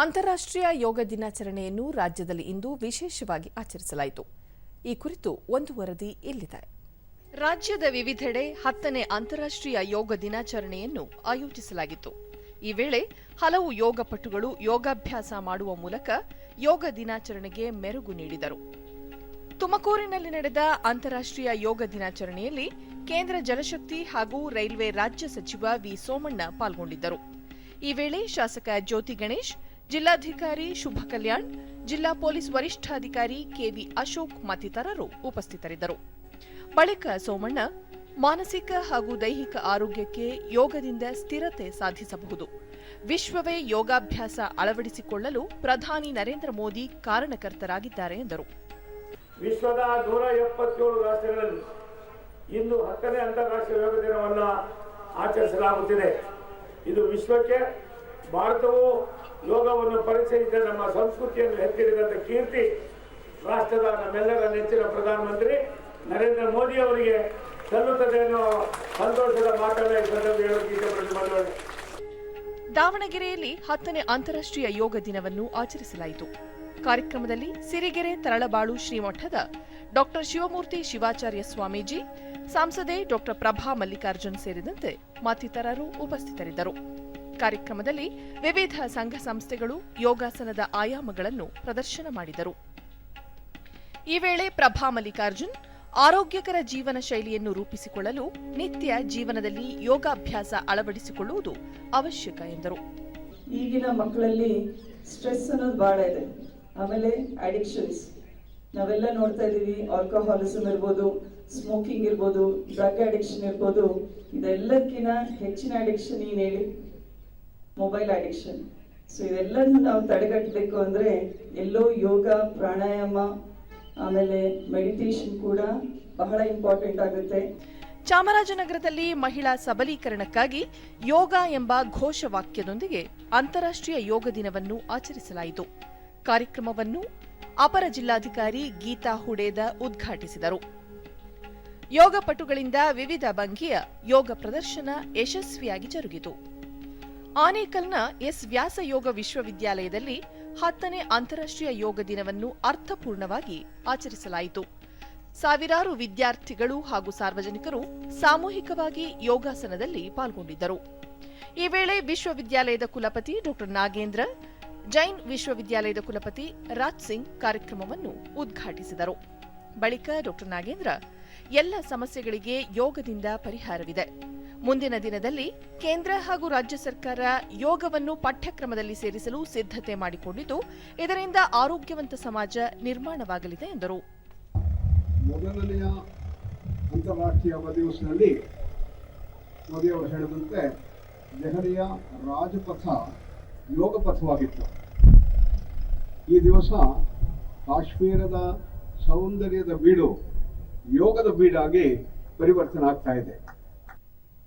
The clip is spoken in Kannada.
ಅಂತಾರಾಷ್ಟ್ರೀಯ ಯೋಗ ದಿನಾಚರಣೆಯನ್ನು ರಾಜ್ಯದಲ್ಲಿ ಇಂದು ವಿಶೇಷವಾಗಿ ಆಚರಿಸಲಾಯಿತು. ಈ ಕುರಿತು ಒಂದು ವರದಿ ಇಲ್ಲಿದೆ. ರಾಜ್ಯದ ವಿವಿಧೆಡೆ ಹತ್ತನೇ ಅಂತಾರಾಷ್ಟ್ರೀಯ ಯೋಗ ದಿನಾಚರಣೆಯನ್ನು ಆಯೋಜಿಸಲಾಗಿತ್ತು. ಈ ವೇಳೆ ಹಲವು ಯೋಗಪಟುಗಳು ಯೋಗಾಭ್ಯಾಸ ಮಾಡುವ ಮೂಲಕ ಯೋಗ ದಿನಾಚರಣೆಗೆ ಮೆರುಗು ನೀಡಿದರು. ತುಮಕೂರಿನಲ್ಲಿ ನಡೆದ ಅಂತಾರಾಷ್ಟ್ರೀಯ ಯೋಗ ದಿನಾಚರಣೆಯಲ್ಲಿ ಕೇಂದ್ರ ಜಲಶಕ್ತಿ ಹಾಗೂ ರೈಲ್ವೆ ರಾಜ್ಯ ಸಚಿವ ವಿ ಸೋಮಣ್ಣ ಪಾಲ್ಗೊಂಡಿದ್ದರು. ಈ ವೇಳೆ ಶಾಸಕ ಜ್ಯೋತಿ ಗಣೇಶ್ ಜಿಲ್ಲಾಧಿಕಾರಿ ಶುಭ ಕಲ್ಯಾಣ್, ಜಿಲ್ಲಾ ಪೊಲೀಸ್ ವರಿಷ್ಠಾಧಿಕಾರಿ ಕೆವಿ ಅಶೋಕ್ ಮತ್ತಿತರರು ಉಪಸ್ಥಿತರಿದ್ದರು. ಬಳಿಕ ಸೋಮಣ್ಣ, ಮಾನಸಿಕ ಹಾಗೂ ದೈಹಿಕ ಆರೋಗ್ಯಕ್ಕೆ ಯೋಗದಿಂದ ಸ್ಥಿರತೆ ಸಾಧಿಸಬಹುದು. ವಿಶ್ವವೇ ಯೋಗಾಭ್ಯಾಸ ಅಳವಡಿಸಿಕೊಳ್ಳಲು ಪ್ರಧಾನಿ ನರೇಂದ್ರ ಮೋದಿ ಕಾರಣಕರ್ತರಾಗಿದ್ದಾರೆ ಎಂದರು. ವಿಶ್ವದ ನೂರ ಎಪ್ಪತ್ತೇಳು ರಾಷ್ಟ್ರಗಳಲ್ಲಿ ಇಂದು ಹತ್ತನೇ ಅಂತಾರಾಷ್ಟ್ರೀಯ ಯೋಗ ದಿನವನ್ನು ಆಚರಿಸಲಾಗುತ್ತಿದೆ. ಇದು ವಿಶ್ವಕ್ಕೆ ಭಾರತವು ಯೋಗವನ್ನು ಪರಿಚಯಿಸಿದ ನಮ್ಮ ಸಂಸ್ಕೃತಿಯನ್ನು ಎತ್ತಿಡಿದಂಥ ಕೀರ್ತಿ ರಾಷ್ಟ್ರದ ನಮ್ಮೆಲ್ಲರ ನೆಚ್ಚಿನ ಪ್ರಧಾನಮಂತ್ರಿ ನರೇಂದ್ರ ಮೋದಿ ಅವರಿಗೆ ಸಲ್ಲುತ್ತದೆ ಅನ್ನೋ ಸಂತೋಷದ ಮಾತನ್ನ ಈ ಸಂದರ್ಭ ಹೇಳೋಕೆ ದಾವಣಗೆರೆಯಲ್ಲಿ ಹತ್ತನೇ ಅಂತಾರಾಷ್ಟ್ರೀಯ ಯೋಗ ದಿನವನ್ನು ಆಚರಿಸಲಾಯಿತು. ಕಾರ್ಯಕ್ರಮದಲ್ಲಿ ಸಿರಿಗೆರೆ ತರಳಬಾಳು ಶ್ರೀಮಠದ ಡಾಕ್ಟರ್ ಶಿವಮೂರ್ತಿ ಶಿವಾಚಾರ್ಯ ಸ್ವಾಮೀಜಿ, ಸಂಸದೆ ಡಾಕ್ಟರ್ ಪ್ರಭಾ ಮಲ್ಲಿಕಾರ್ಜುನ್ ಸೇರಿದಂತೆ ಮತ್ತಿತರರು ಉಪಸ್ಥಿತರಿದ್ದರು. ಕಾರ್ಯಕ್ರಮದಲ್ಲಿ ವಿವಿಧ ಸಂಘ ಸಂಸ್ಥೆಗಳು ಯೋಗಾಸನದ ಆಯಾಮಗಳನ್ನು ಪ್ರದರ್ಶನ ಮಾಡಿದರು. ಈ ವೇಳೆ ಪ್ರಭಾ ಮಲ್ಲಿಕಾರ್ಜುನ್, ಆರೋಗ್ಯಕರ ಜೀವನ ಶೈಲಿಯನ್ನು ರೂಪಿಸಿಕೊಳ್ಳಲು ನಿತ್ಯ ಜೀವನದಲ್ಲಿ ಯೋಗಾಭ್ಯಾಸ ಅಳವಡಿಸಿಕೊಳ್ಳುವುದು ಅವಶ್ಯಕ ಎಂದರು. ಈಗಿನ ಮಕ್ಕಳಲ್ಲಿ ಸ್ಟ್ರೆಸ್ ಅನ್ನೋದು ಬಹಳ ಇದೆ. ಆಮೇಲೆ ಅಡಿಕ್ಷನ್ಸ್ ನಾವೆಲ್ಲ ನೋಡ್ತಾ ಇದ್ದೀವಿ ಆಲ್ಕೋಹಾಲಿಸಮ್ ಇರ್ಬೋದು ಸ್ಮೋಕಿಂಗ್ ಇರ್ಬೋದು ಡ್ರಗ್ ಅಡಿಕ್ಷನ್ ಇರ್ಬೋದು ಇದೆಲ್ಲಕ್ಕಿಂತ ಹೆಚ್ಚಿನ ಅಡಿಕ್ಷನ್ ಏನು ಹೇಳಿ? ಮೊಬೈಲ್ ಅಡಿಕ್ಷನ್ ಸೊ ಇದೆಲ್ಲದನ್ನು ನಾವು ತಡೆಗಟ್ಟಬೇಕು ಅಂದರೆ ಎಲ್ಲೋ ಯೋಗ, ಪ್ರಾಣಾಯಾಮ, ಆಮೇಲೆ ಮೆಡಿಟೇಷನ್ ಕೂಡ ಬಹಳ ಇಂಪಾರ್ಟೆಂಟ್ ಆಗುತ್ತೆ. ಚಾಮರಾಜನಗರದಲ್ಲಿ ಮಹಿಳಾ ಸಬಲೀಕರಣಕ್ಕಾಗಿ ಯೋಗ ಎಂಬ ಘೋಷವಾಕ್ಯದೊಂದಿಗೆ ಅಂತಾರಾಷ್ಟ್ರೀಯ ಯೋಗ ದಿನವನ್ನು ಆಚರಿಸಲಾಯಿತು. ಕಾರ್ಯಕ್ರಮವನ್ನು ಅಪರ ಜಿಲ್ಲಾಧಿಕಾರಿ ಗೀತಾ ಹುಡೇದ ಉದ್ಘಾಟಿಸಿದರು. ಯೋಗ ಪಟುಗಳಿಂದ ವಿವಿಧ ಭಂಗಿಯ ಯೋಗ ಪ್ರದರ್ಶನ ಯಶಸ್ವಿಯಾಗಿ ಜರುಗಿತು. ಆನೇಕಲ್ನ ಎಸ್ ವ್ಯಾಸ ಯೋಗ ವಿಶ್ವವಿದ್ಯಾಲಯದಲ್ಲಿ ಹತ್ತನೇ ಅಂತಾರಾಷ್ಟ್ರೀಯ ಯೋಗ ದಿನವನ್ನು ಅರ್ಥಪೂರ್ಣವಾಗಿ ಆಚರಿಸಲಾಯಿತು. ಸಾವಿರಾರು ವಿದ್ಯಾರ್ಥಿಗಳು ಹಾಗೂ ಸಾರ್ವಜನಿಕರು ಸಾಮೂಹಿಕವಾಗಿ ಯೋಗಾಸನದಲ್ಲಿ ಪಾಲ್ಗೊಂಡಿದ್ದರು. ಈ ವೇಳೆ ವಿಶ್ವವಿದ್ಯಾಲಯದ ಕುಲಪತಿ ಡಾ ನಾಗೇಂದ್ರ, ಜೈನ್ ವಿಶ್ವವಿದ್ಯಾಲಯದ ಕುಲಪತಿ ರಾಜ್ ಸಿಂಗ್ ಕಾರ್ಯಕ್ರಮವನ್ನು ಉದ್ಘಾಟಿಸಿದರು. ಬಳಿಕ ಡಾ ನಾಗೇಂದ್ರ, ಎಲ್ಲ ಸಮಸ್ಯೆಗಳಿಗೆ ಯೋಗದಿಂದ ಪರಿಹಾರವಿದೆ. ಮುಂದಿನ ದಿನದಲ್ಲಿ ಕೇಂದ್ರ ಹಾಗೂ ರಾಜ್ಯ ಸರ್ಕಾರ ಯೋಗವನ್ನು ಪಠ್ಯಕ್ರಮದಲ್ಲಿ ಸೇರಿಸಲು ಸಿದ್ಧತೆ ಮಾಡಿಕೊಂಡಿದ್ದು, ಇದರಿಂದ ಆರೋಗ್ಯವಂತ ಸಮಾಜ ನಿರ್ಮಾಣವಾಗಲಿದೆ ಎಂದರು. ಮೊದಲನೆಯ ಅಂತಾರಾಷ್ಟ್ರೀಯ ದಿವಸದಲ್ಲಿ ಮೋದಿಯವರು ಹೇಳಿದಂತೆ ದೆಹಲಿಯ ರಾಜಪಥ ಯೋಗ ಪಥವಾಗಿತ್ತು ಈ ದಿವಸ ಕಾಶ್ಮೀರದ ಸೌಂದರ್ಯದ ಬೀಡು ಯೋಗದ ಬೀಡಾಗಿ ಪರಿವರ್ತನೆ ಆಗ್ತಾ ಇದೆ.